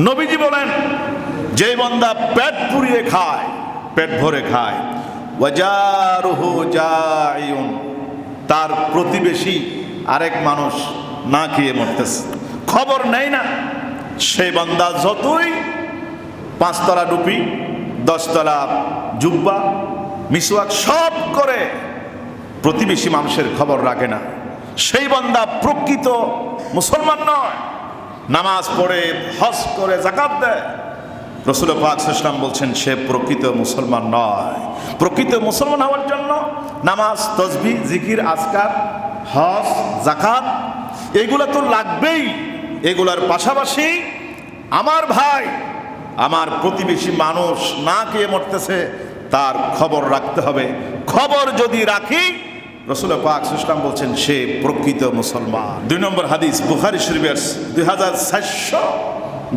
নবীজি বলেন, যে বন্দা পেট পুড়িয়ে খায়, পেট ভরে খায় তার প্রতিবেশী আরেক মানুষ না খেয়ে মরতেছে। খবর নেই না, সেই বান্দা যতই পাঁচতলা ডুপি দশতলা জুব্বা, মিসওয়াক সব করে প্রতিবেশী মানুষের খবর রাখে না। সেই বন্দা প্রকৃত মুসলমান নয়। নামাজ পড়ে, হজ করে জাকাত দেয়। রসুল পাক ইসলাম বলছেন, সে প্রকৃত মুসলমান নয়। প্রকৃত মুসলমান হওয়ার জন্য নামাজ, তসবি, জিকির, আজকার, হজ, জাকাত, এগুলো তো লাগবেই। এগুলার পাশাপাশি আমার ভাই, আমার প্রতিবেশী মানুষ না কে মরতেছে, তার খবর রাখতে হবে। খবর যদি রাখি রসুল পাক ইসলাম বলছেন, সে প্রকৃত মুসলমান। দুই নম্বর হাদিস, বুখারি শরীফের দুই হাজার চারশো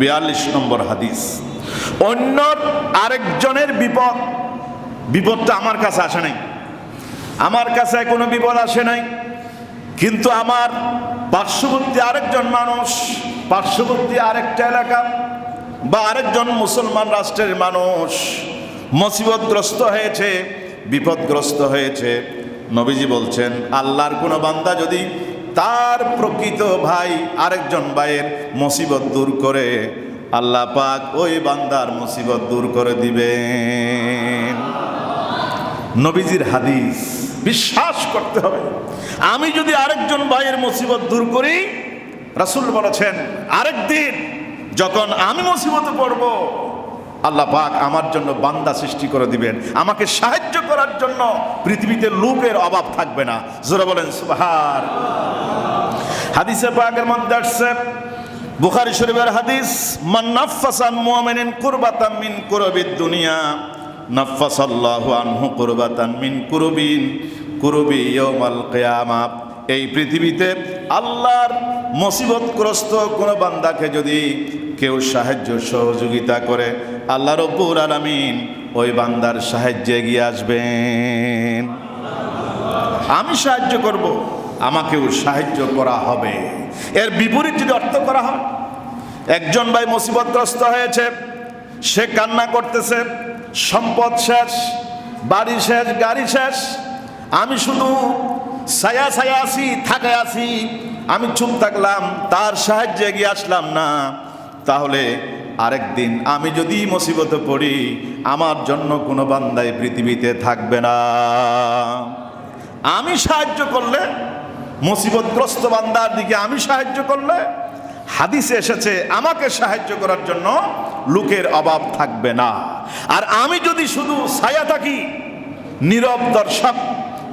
বিয়াল্লিশ নম্বর হাদিস। অন্য আরেকজনের বিপদ বিপদটা আমার কাছে আসে নাই। আমার কাছে কোনো বিপদ আসে নাই। কিন্তু আমার পার্শ্ববর্তী আরেকজন মানুষ, পার্শ্ববর্তী আরেকটা এলাকা বা আরেকজন মুসলমান রাষ্ট্রের মানুষ মুসিবতগ্রস্ত হয়েছে, বিপদগ্রস্ত হয়েছে। নবীজি বলছেন, আল্লাহর কোনো বান্দা যদি তার প্রকৃত ভাই আরেকজন ভাইয়ের মুসিবত দূর করে, আল্লাহ পাক ওই বান্দার মুসিবত দূর করে দিবেন। নবীজির হাদিস, বিশ্বাস করতে হবে। আমি যদি আরেকজন ভাইয়ের মুসিবত দূর করি, রাসূল বলেছেন আরেক দিন যখন আমি মুসিবতে পড়ব আল্লাহ পাক আমার জন্য বান্দা সৃষ্টি করে দিবেন। আমাকে সাহায্য করার জন্য পৃথিবীতে লোকের অভাব থাকবে না। জোরে বলেন, সুবহান। হাদিসে পাকের মধ্যে আসছে, বুখারী শরীফের হাদিস, মান নাফাসান মুমিনিন কুরবাতাম মিন কুরবিদ দুনিয়া, নাফাসাল্লাহু আনহু কুরবাতান মিন কুরবিন, কুরবি ইয়াউমাল কিয়ামা। এই পৃথিবীতে আল্লাহর মুসিবতগ্রস্ত কোনো বান্দাকে যদি কেউ সাহায্য সহযোগিতা করে, আল্লাহ রব্বুল আলামিন ওই বান্দার সাহায্যে এগিয়ে আসবেন। আমি সাহায্য করব, আমাকেও সাহায্য করা হবে। এর বিপরীত যদি অর্থ করা হয়, একজন ভাই মুসিবতগ্রস্ত হয়েছে, সে কান্না করতেছে, সম্পদ শেষ, বাড়ি শেষ, গাড়ি শেষ, আমি শুধু ছায়া ছায়া আছি, থাকায় আছি, আমি চুপ থাকলাম, তার সাহায্যে এগিয়ে আসলাম না। তাহলে আরেক দিন আমি যদি মুসিবতে পড়ি, আমার জন্য কোনো বান্দাই পৃথিবীতে থাকবে না। আমি সাহায্য করলে, মুসিবতগ্রস্ত বান্দার দিকে আমি সাহায্য করলে, হাদিসে এসেছে, আমাকে সাহায্য করার জন্য লোকের অভাব থাকবে না। আর আমি যদি শুধু ছায়া থাকি, নীরব দর্শক,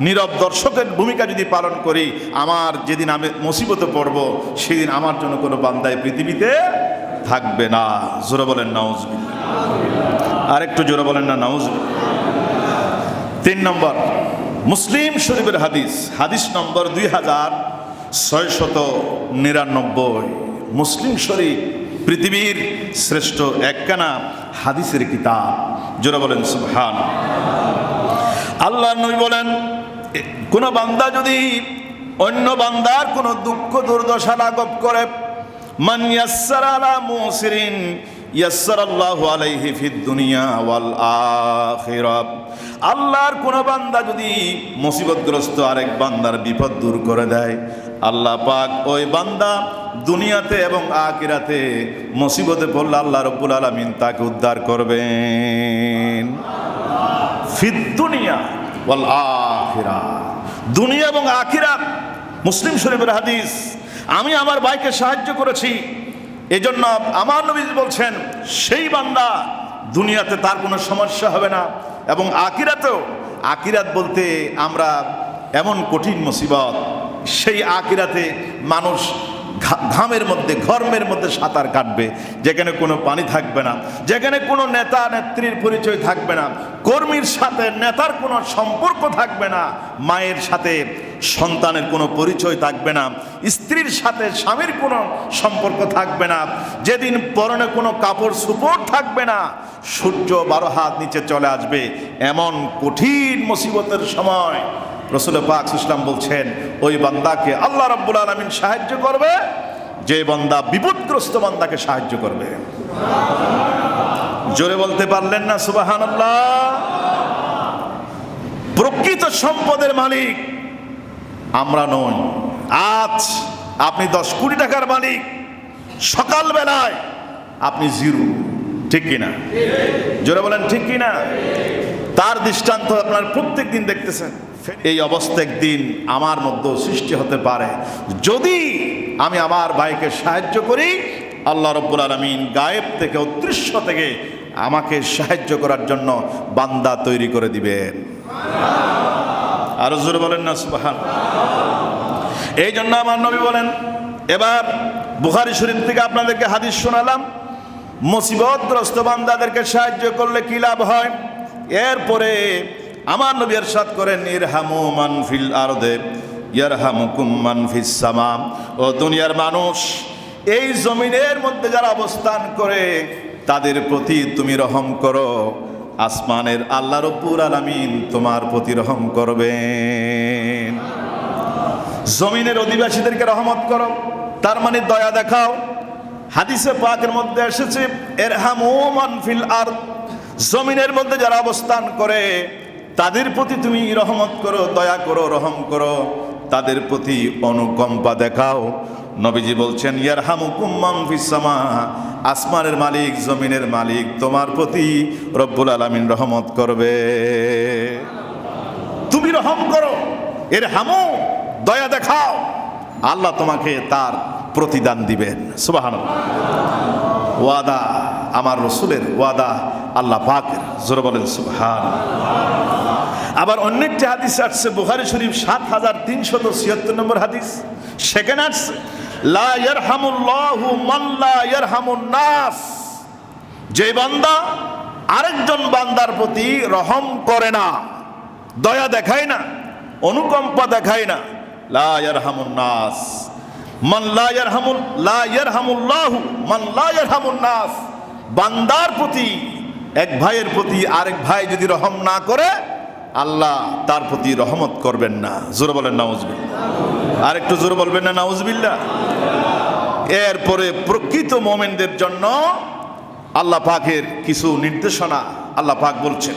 নীরব দর্শকের ভূমিকা যদি পালন করি, আমার যেদিন আমি মুসিবতে পড়ব, সেদিন আমার জন্য কোনো বান্দায় পৃথিবীতে থাকবে না। জোরে বলেন, নাউজ। আরেকটু জোরে বলেন না, নাউজ। তিন নম্বর, মুসলিম শরীফের হাদিস। হাদিস নম্বর দুই হাজার ছয়শত নিরানব্বই। মুসলিম শরীফ পৃথিবীর শ্রেষ্ঠ একখানা হাদিসের কিতাব। জোরে বলেন, সুবহান। আল্লাহ নবী বলেন কোন বান্দা যদি অন্য বান্দার কোনো দুঃখ দুর্দশা লাঘব করে মান ইয়াসসারা আলা মুসিরিন ইয়াসসারাল্লাহু আলাইহি ফিদ দুনিয়া ওয়াল আখিরাত আল্লাহর কোন বান্দা যদি মুসিবতগ্রস্ত আরেক বান্দার বিপদ দূর করে দেয়, আল্লাহ পাক ওই বান্দা দুনিয়াতে এবং আখিরাতে মুসিবতে পড়লে আল্লাহ রব্বুল আলামিন তাকে উদ্ধার করবেন। ফিদ দুনিয়া ওয়াল আখিরা। দুনিয়া এবং আখিরাত মুসলিম শরীফের হাদিস আমি আমার ভাইকে সাহায্য করেছি। এজন্য আমার নবী বলছেন, সেই বান্দা দুনিয়াতে তার কোনো সমস্যা হবে না এবং আকিরাতেও আকিরাত বলতে আমরা এমন কঠিন মুসিবত, সেই আকিরাতে মানুষ ঘামের মধ্যে, ঘর্মের মধ্যে সাঁতার কাটবে। যেখানে কোনো পানি থাকবে না, যেখানে কোনো নেতা, নেত্রীর পরিচয় থাকবে না, কর্মীর সাথে নেতার কোনো সম্পর্ক থাকবে না, মায়ের সাথে সন্তানের কোনো পরিচয় থাকবে না, স্ত্রীর সাথে স্বামীর কোনো সম্পর্ক থাকবে না, যেদিন পরনে কোনো কাপড় সুপড় থাকবে না, সূর্য বারো হাত নিচে চলে আসবে। এমন কঠিন মুসিবতের সময় রসুল পাক ইসলাম বলছেন, ওই বান্দাকে আল্লাহ রব্বুল আলমিন সাহায্য করবে, যে বন্দা বিপদগ্রস্ত বান্দাকে সাহায্য করবে। জোরে বলতে পারলেন না সুবাহান প্রকৃত সম্পদের মালিক আমরা নই। আজ আপনি দশ কোটি টাকার মালিক, সকালবেলায় আপনি জিরো, ঠিক কিনা? জোরে বলেন, ঠিক কিনা? তার দৃষ্টান্ত আপনার প্রত্যেক দিন দেখতেছেন। এই অবস্থা একদিন আমার মধ্যে সৃষ্টি হতে পারে। যদি আমি আমার ভাইকে সাহায্য করি, আল্লাহ রব্বুল আলমিন গায়েব থেকে, অদৃশ্য থেকে আমাকে সাহায্য করার জন্য বান্দা তৈরি করে দিবেন। আরও জোরে বলেন না সুবাহান এই জন্য আমার নবী বলেন, এবার বুখারি শরীফ থেকে আপনাদেরকে হাদিস শোনালাম, মুসিবতগ্রস্ত বান্দাদেরকে সাহায্য করলে কি লাভ হয়? এরপরে আমার নবী এরশাদ করেন, ইরহামু মানফিল আরদে, ইয়ারহামুকুম মানফিস সামা। ও দুনিয়ার মানুষ, এই জমিনের মধ্যে যারা অবস্থান করে, তাদের প্রতি তুমি রহম করো। আসমানের আল্লাহ রব্বুর আলামিন তোমার প্রতি রহম করবেন। জমিনের অধিবাসীদেরকে রহমত করো। তার মানে দয়া দেখাও। হাদিসে পাকের মধ্যে এসেছে এরহামু মানফিল আর জমিনের মধ্যে যারা অবস্থান করে তাদের প্রতি তুমি রহমত করো, দয়া করো, রহম করো। তাদের প্রতি অনুকম্পা দেখাও। নবীজি বলছেন, ইয়ারহামুকুম মান ফিস সামা আসমানের মালিক, জমিনের মালিক, তোমার প্রতি রব্বুল আলামিন রহমত করবে। তুমি রহম করো এর হামু দয়া দেখাও। আল্লাহ তোমাকে তার প্রতিদান দিবেন। সুবাহান ওয়াদা, আমার রসুলের ওয়াদা আল্লাহ পাকের। জোর বলেন সুবহান আবার অন্য একটি হাদিস আসছে, বুখারি শরীফ সাত হাজার তিনশত ছিয়াত্তর নম্বর হাদিস। সেখানে আসছে নাস। যে বান্দা আরেকজন বান্দার প্রতি রহম করে না, দয়া দেখায় না, অনুকম্পা দেখায় না, লা ইয়ারহামুন নাস। মান লা ইয়ারহামুল, লা ইয়ারহামুল্লাহু, মান ইয়ারহামুন নাস। বান্দার প্রতি, এক ভাইয়ের প্রতি আরেক ভাই যদি রহম না করে আল্লাহ তার প্রতি রহমত করবেন না। জোরে বলেন, নাউজবিল্লাহ। আর একটু জোরে বলবেন না, নাউজবিল্লাহ? এরপরে প্রকৃত মোমেনদের জন্য আল্লাহ পাকের কিছু নির্দেশনা আল্লাহ পাক বলছেন।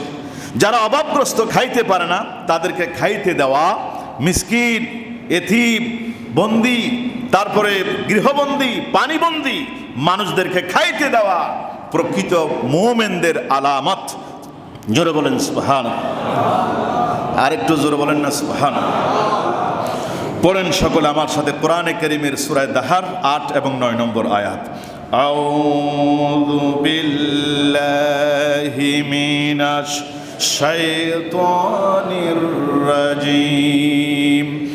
যারা অভাবগ্রস্ত খাইতে পারে না, তাদেরকে খাইতে দেওয়া মিসকিন এথিম বন্দি, তারপরে গৃহবন্দী, পানিবন্দী মানুষদেরকে খাইতে দেওয়া প্রকৃত মোমেনদের আলামত। জোরে বলেন সুবহান। আরেকটু জোরে বলেন না সুবহান। পড়েন সকলে আমার সাথে কোরআনে করিমের সুরায় দাহার আট এবং নয় নম্বর আয়াত। আউযু বিল্লাহি মিনাশ শাইতানির রাজিম।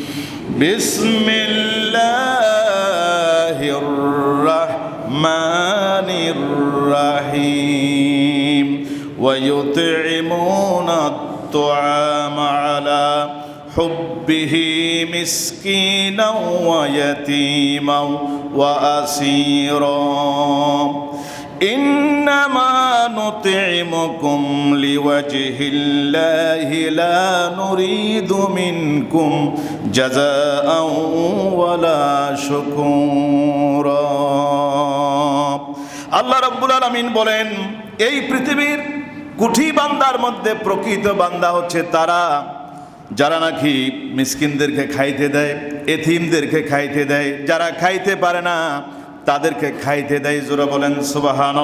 বিসমিল্লাহির রাহমানির রাহিম। ويطعمون الطعام على حبه مسكينا ويتيما واسيرا انما نطعمكم لوجه الله لا نريد منكم جزاء ولا شكورا আল্লাহ রব্বুল আলমিন বলেন এই পৃথিবীর কুঠি বান্দার মধ্যে প্রকৃত বান্দা হচ্ছে তারা, যারা নাকি মিসকিনদেরকে খাইতে দেয় এথিমদেরকে খাইতে দেয়। যারা খাইতে পারে না, তাদেরকে খাইতে দেয়, জোরা বলেন সুবাহান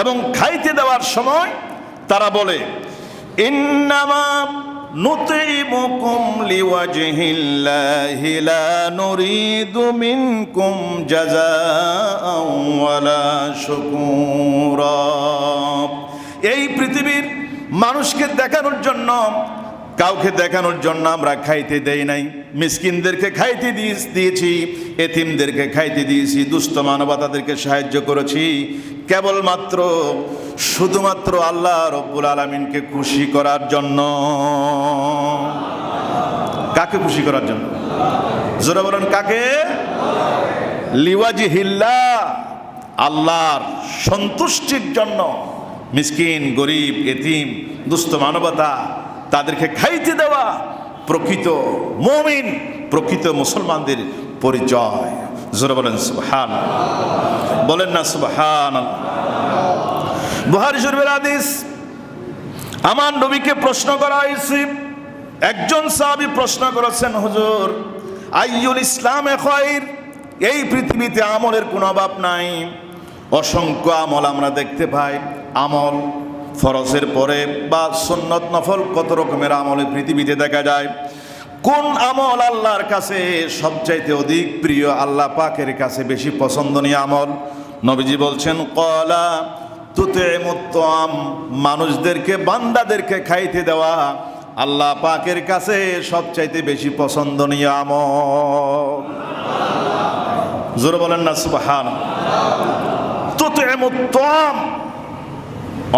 এবং খাইতে দেওয়ার সময় তারা বলে, ইন্নামা نطعمكم لوجه الله لا نريد منكم جزاء ولا شكورا এই পৃথিবীর মানুষকে দেখানোর জন্য কাউকে দেখানোর জন্য আমরা খাইতে দেই নাই মিসকিনদেরকে খাইতে দিয়ে- দিয়েছি এতিমদেরকে খাইতে দিয়েছি দুস্থ মানবতাদেরকে সাহায্য করেছি কেবলমাত্র শুধুমাত্র আল্লাহ রব্বুল আলমিনকে খুশি করার জন্য। কাকে খুশি করার জন্য? জোরে বলেন, কাকে? লিওয়াজি হিল্লা আল্লাহর সন্তুষ্টির জন্য। মিসকিন, গরিব, এতিম, দুস্থ মানবতা, তাদেরকে খাইতে দেওয়া প্রকৃত মমিন, প্রকৃত মুসলমানদের পরিচয়। জোরে বলেন সুবহান বলেন না সুবহান বুহারি শরীফের হাদিস আমার নবীকে প্রশ্ন করা হয়েছে, একজন সাহাবী প্রশ্ন করেছেন, হুজুর, আইয়ুল ইসলাম খয়র? এই পৃথিবীতে আমলের কোনো অভাব নাই। অসংখ্য আমল আমরা দেখতে পাই। আমল ফরজের পরে বা সুন্নত নফল কত রকমের আমল পৃথিবীতে দেখা যায়। কোন আমল আল্লাহর কাছে সবচাইতে অধিক প্রিয়? আল্লাহ পাকের কাছে বেশি পছন্দনীয় আমল। নবীজি বলছেন, কলা মানুষদেরকে, বান্দাদেরকে খাইতে দেওয়া আল্লাহ পাকের কাছে সবচাইতে বেশি পছন্দনীয় আমল। জোরে বলেন না সুবহান তুতে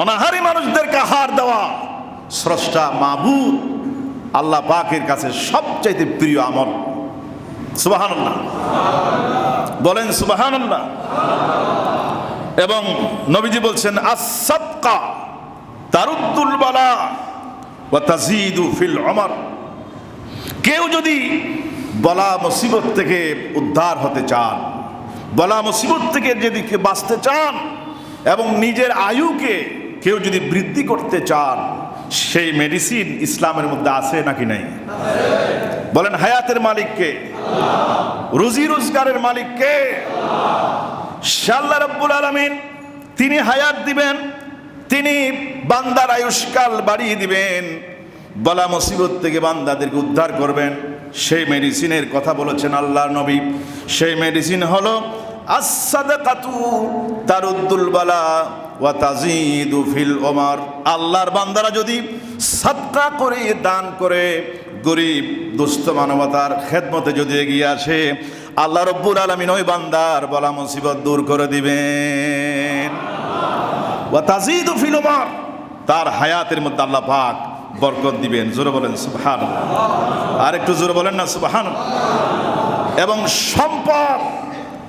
অনাহারি মানুষদেরকে আহার দেওয়া স্রষ্টা মাবুদ আল্লাহ পাকের কাছে সবচাইতে প্রিয় আমল। সুবাহান বলেন সুবাহান এবং নবীজি বলছেন আসাদকা তারুদ্দুল বালা ও তাজিদু ফিল অমর কেউ যদি বলা মুসিবত থেকে উদ্ধার হতে চান, বলা মুসিবত থেকে যদি বাঁচতে চান এবং নিজের আয়ুকে কেউ যদি বৃদ্ধি করতে চান, সেই মেডিসিন ইসলামের মধ্যে আছে নাকি নাই? বলেন, হায়াতের মালিককে? রুজি রোজগারের মালিককে? শাল্লা রব্বুল আলমিন, তিনি হায়াত দিবেন, তিনি বান্দার আয়ুষ্কাল বাড়িয়ে দিবেন। বলা মুসিবত থেকে বান্দাদেরকে উদ্ধার করবেন। সেই মেডিসিনের কথা বলেছেন আল্লাহ নবী। সেই মেডিসিন হলো আসাদাকাতু তারুদ্দুল বালা ওয়া তাজিদু ফিল ওমর আল্লাহর বান্দারা যদি সাদকা করে, দান করে, গরিব, দুস্থ মানবতার খেদমতে যদি এগিয়ে আসে আল্লাহ রব্বুল আলমিন, ওই বান্দার বলা মুসিবত দূর করে দিবেন। তার হায়াতের মধ্যে আল্লাহ পাক বরকত দিবেন। জোরে বলেন সুবহান আর একটু জোরে বলেন না সুবহান এবং সম্পদ,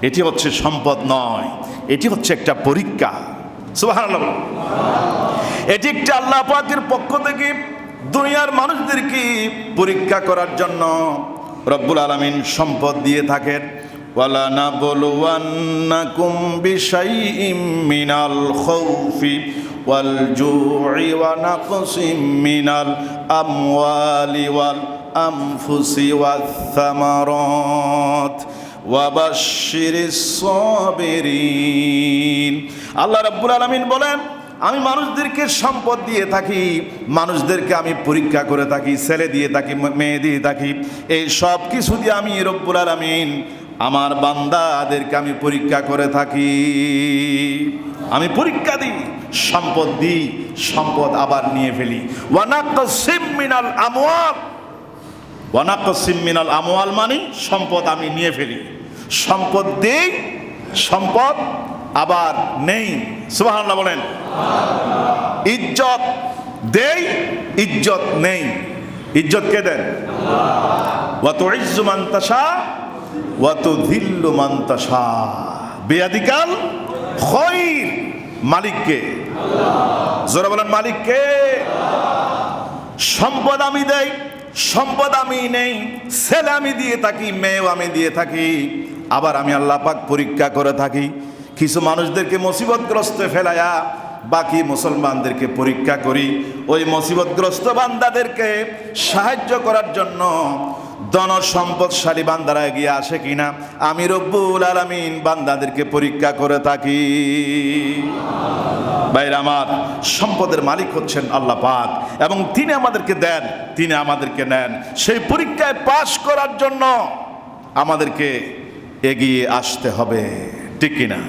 এটি হচ্ছে সম্পদ নয়, এটি হচ্ছে একটা পরীক্ষা। সুবহান এটি একটা আল্লাহ পাকের পক্ষ থেকে দুনিয়ার মানুষদেরকে পরীক্ষা করার জন্য রব্বুল আলমিন সম্পদ দিয়ে থাকেন। ওয়ালা না বলুয়ান্নাকুম বিশাইইম মিনাল খাউফি ওয়াল আল্লাহ রাব্বুল আলামিন বলেন আমি মানুষদেরকে সম্পদ দিয়ে থাকি, মানুষদেরকে আমি পরীক্ষা করে থাকি, ছেলে দিয়ে থাকি মেয়ে দিয়ে থাকি, এই সব কিছু দিয়ে আমি রব্বুল আলামিন আমার বান্দাদেরকে আমি পরীক্ষা করে থাকি। আমি পরীক্ষা দিই, সম্পদ দিই, সম্পদ আবার নিয়ে ফেলি। ওয়ানাকসিম মিনাল আমওয়াল। ওয়ানাকসিম মিনাল আমওয়াল মানে সম্পদ আমি নিয়ে ফেলি। সম্পদ দিই, সম্পদ আবার নেই। সুবহানাল্লাহ বলেন। ইজ্জত দেই, ইজ্জত নেই। ইজ্জত কে দেন? ওয়াত ইজ্জু মান তাশা ওয়াত ধিল্লু মান তাশা। বেয়াদিকাল খৈর মালিককে। জোরে বলেন, মালিককে। সম্পদ আমি দেই, সম্পদ আমি নেই। ছেলে আমি দিয়ে থাকি, মেয়েও আমি দিয়ে থাকি। আবার আমি আল্লাহ পরীক্ষা করে থাকি। কিছু মানুষদেরকে মুসিবতগ্রস্ত ফেলায়া বাকি মুসলমানদেরকে পরীক্ষা করি। ওই মুসিবতগ্রস্ত বান্দাদেরকে সাহায্য করার জন্য ধন সম্পদশালী বান্দারা এগিয়ে আসে কিনা? আমি রব্বুল আলামিন বান্দাদেরকে পরীক্ষা করে থাকি। বাইরে আমার, সম্পদের মালিক হচ্ছেন আল্লাহ পাক এবং তিনি আমাদেরকে দেন, তিনি আমাদেরকে নেন। সেই পরীক্ষায় পাশ করার জন্য আমাদেরকে এগিয়ে আসতে হবে। ঠিক কিনা?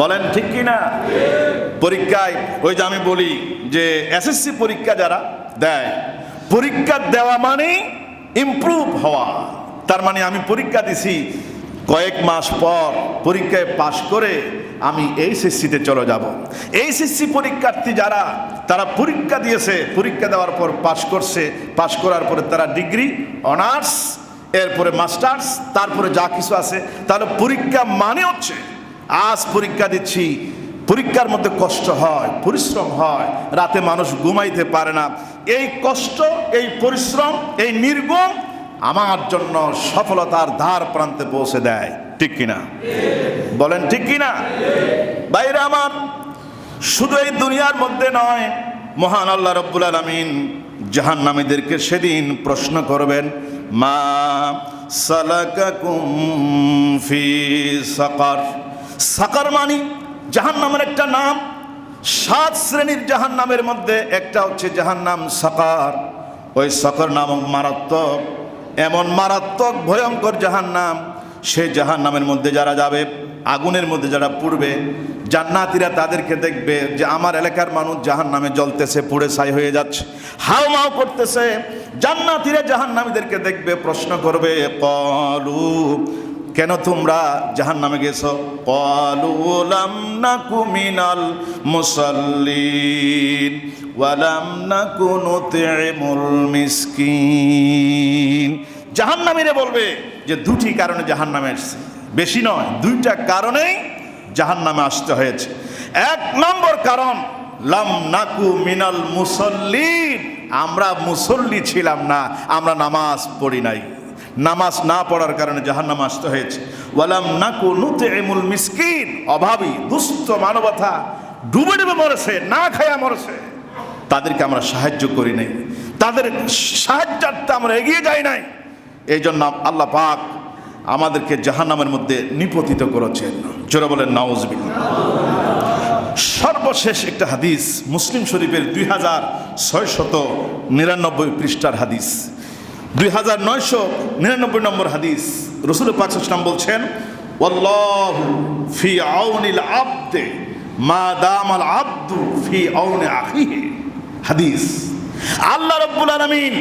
বলেন, ঠিক কিনা? পরীক্ষায়, ওই যে আমি বলি যে এসএসসি পরীক্ষা যারা দেয়, পরীক্ষা দেওয়া মানে ইমপ্রুভ হওয়া। তার মানে আমি পরীক্ষা দিছি, কয়েক মাস পর পরীক্ষায় পাশ করে আমি এইচএসসিতে চলে যাব। এইচএসসি পরীক্ষার্থী যারা, তারা পরীক্ষা দিয়েছে, পরীক্ষা দেওয়ার পর পাশ করছে, পাশ করার পরে তারা ডিগ্রি, অনার্স এরপরে মাস্টার্স, তারপরে যা কিছু আছে, তাহলে পরীক্ষা মানে হচ্ছে, আজ পরীক্ষা দিচ্ছি, পরীক্ষার মধ্যে কষ্ট হয়, পরিশ্রম হয়, রাতে মানুষ ঘুমাইতে পারে না। এই কষ্ট, এই পরিশ্রম, এই নির্গম আমার জন্য সফলতার ধার প্রান্তে পৌঁছে দেয়। ঠিক কিনা? বলেন ঠিক কিনা? বাইরে আমার, শুধু এই দুনিয়ার মধ্যে নয়, মহান আল্লাহ রব্বুল আলমিন জাহান্নামীদেরকে সেদিন প্রশ্ন করবেন, মা সালাকাকুম ফি সাকার? সাকার মানি জাহান্নামের একটা নাম। সাত শ্রেণির জাহান্নামের মধ্যে একটা হচ্ছে জাহান্নাম সাকার। ওই সাকার নামক মারাত্মক, এমন মারাত্মক, ভয়ঙ্কর জাহান্নাম। সেই জাহান্নামের মধ্যে যারা যাবে আগুনের মধ্যে যারা পুড়বে, জান্নাতিরা তাদেরকে দেখবে যে আমার এলাকার মানুষ জাহান নামে জ্বলতেছে, পুড়ে ছাই হয়ে যাচ্ছে। হাও মাও করতেছে, জান্নাতিরা জাহান্নামীদেরকে দেখবে, প্রশ্ন করবে, কলু, কেন তোমরা জাহান নামে গেছো? কলু লাম নাকু মিনাল মুসাল্লিন ওয়ালাম নাকু নুতিমুল মিসকিন। জাহান্নামীরা বলবে যে দুটি কারণে জাহান্নামে এসছে। বেশি নয়, দুইটা কারণেই জাহান্নামে আসতে হয়েছে। এক নম্বর কারণ, লাম নাকু মিনাল মুসল্লিন। আমরা মুসল্লি ছিলাম না, আমরা নামাজ পড়ি নাই। নামাজ না পড়ার কারণে জাহান্নামে আসতে হয়েছে। ওয়ালাম নাকু নুতে এমুল মিসকিন। অভাবী দুস্থ মানবতা ডুবে ডুবে মরেছে, না খায়া মরেছে। তাদেরকে আমরা সাহায্য করি নাই। তাদের সাহায্যার্থে আমরা এগিয়ে যাই নাই। এই জন্য আল্লাহ পাক আমাদেরকে জাহান্নামের মধ্যে নিপতিত করেছেন। জোরে বলেন নাউজবিল সর্বশেষ একটা হাদিস, মুসলিম শরীফের দুই হাজার ছয়শত নিরানব্বই পৃষ্ঠার হাদিস। দুই হাজার নয়শো নিরানব্বই নম্বর হাদিস, রসুল পাকসাম বলছেন, ওয়াল্লাহু ফি আব্দে মা ফি আউনে হাদিস। আল্লাহ রব্বুল আলমিন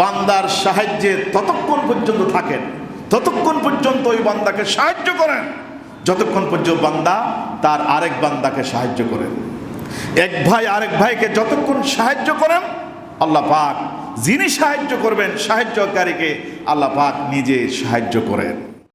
বান্দার সাহায্যে ততক্ষণ পর্যন্ত থাকেন। ততক্ষণ পর্যন্ত ওই বান্দাকে সাহায্য করেন, যতক্ষণ পর্যন্ত বান্দা তার আরেক বান্দাকে সাহায্য করেন এক ভাই আরেক ভাইকে যতক্ষণ সাহায্য করেন, আল্লাহ পাক যিনি সাহায্য করবেন, সাহায্যকারীকে আল্লাহ পাক নিজে সাহায্য করেন।